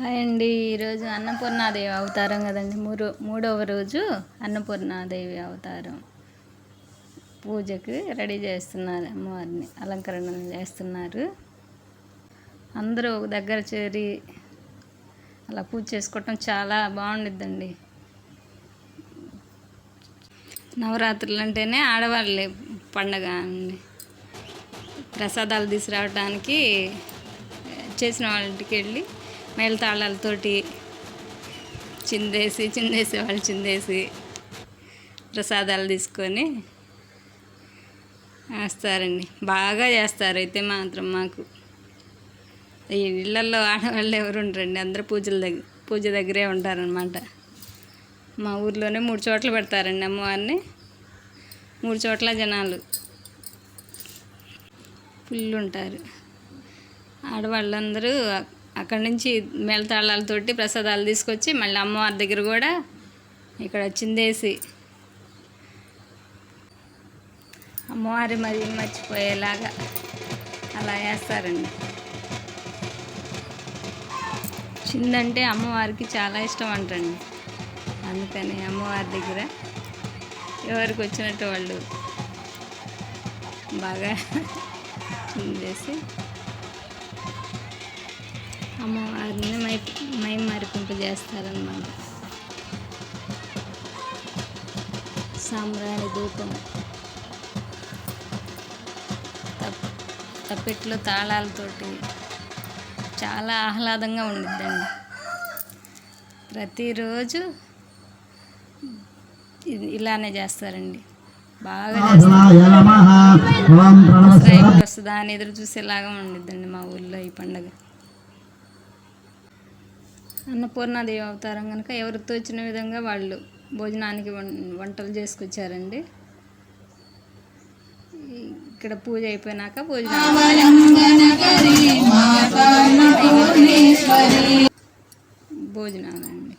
Hi అండి. ఈరోజు అన్నపూర్ణాదేవి అవతారం కదండి. మూడో మూడవ రోజు అన్నపూర్ణాదేవి అవతారం. పూజకి రెడీ చేస్తున్నారు అమ్మవారిని అలంకరణ చేస్తున్నారు. అందరూ ఒక దగ్గర చేరి అలా పూజ చేసుకోవటం చాలా బాగుండిద్దండి. నవరాత్రులు అంటేనే ఆడవాళ్ళే పండగ అండి. ప్రసాదాలు తీసుకురావడానికి చేసిన వాళ్ళ ఇంటికి వెళ్ళి మేళతాళాలతోటి చిందేసి చిందేసి వాళ్ళు చిందేసి ప్రసాదాలు తీసుకొని వేస్తారండి. బాగా చేస్తారు అయితే మాత్రం మాకు. ఈ ఇళ్ళల్లో ఆడవాళ్ళు ఎవరు ఉండరండి. అందరూ పూజల దగ్గర పూజ దగ్గరే ఉంటారనమాట మా ఊర్లోనే మూడు చోట్ల పెడతారండి అమ్మవారిని. మూడు చోట్ల జనాలు ఫుల్ ఉంటారు. ఆడవాళ్ళందరూ అక్కడి నుంచి మేళతాళాలతోటి ప్రసాదాలు తీసుకొచ్చి మళ్ళీ అమ్మవారి దగ్గర కూడా ఇక్కడ చిందేసి అమ్మవారి మరి మర్చిపోయేలాగా అలా వేస్తారండి. చిందంటే అమ్మవారికి చాలా ఇష్టం అంటండి. అందుకని అమ్మవారి దగ్గర ఎవరికి వచ్చినట్టు వాళ్ళు బాగా చిందేసి అమ్మవారిని మై మై మరిపింపు చేస్తారనమాట సాంబ్రాణి ధూపం. తప్ తప్పెట్లో తాళాలతోటి చాలా ఆహ్లాదంగా ఉండిద్దండి. ప్రతిరోజు ఇలానే చేస్తారండి. బాగా వస్తుందా అని ఎదురు చూసేలాగా ఉండిద్దండి మా ఊళ్ళో ఈ పండగ. అన్నపూర్ణాదేవి అవతారం కనుక ఎవరికి తోచిన విధంగా వాళ్ళు భోజనానికి వంటలు చేసుకొచ్చారండి. ఇక్కడ పూజ అయిపోయినాక భోజనం భోజనాలండి.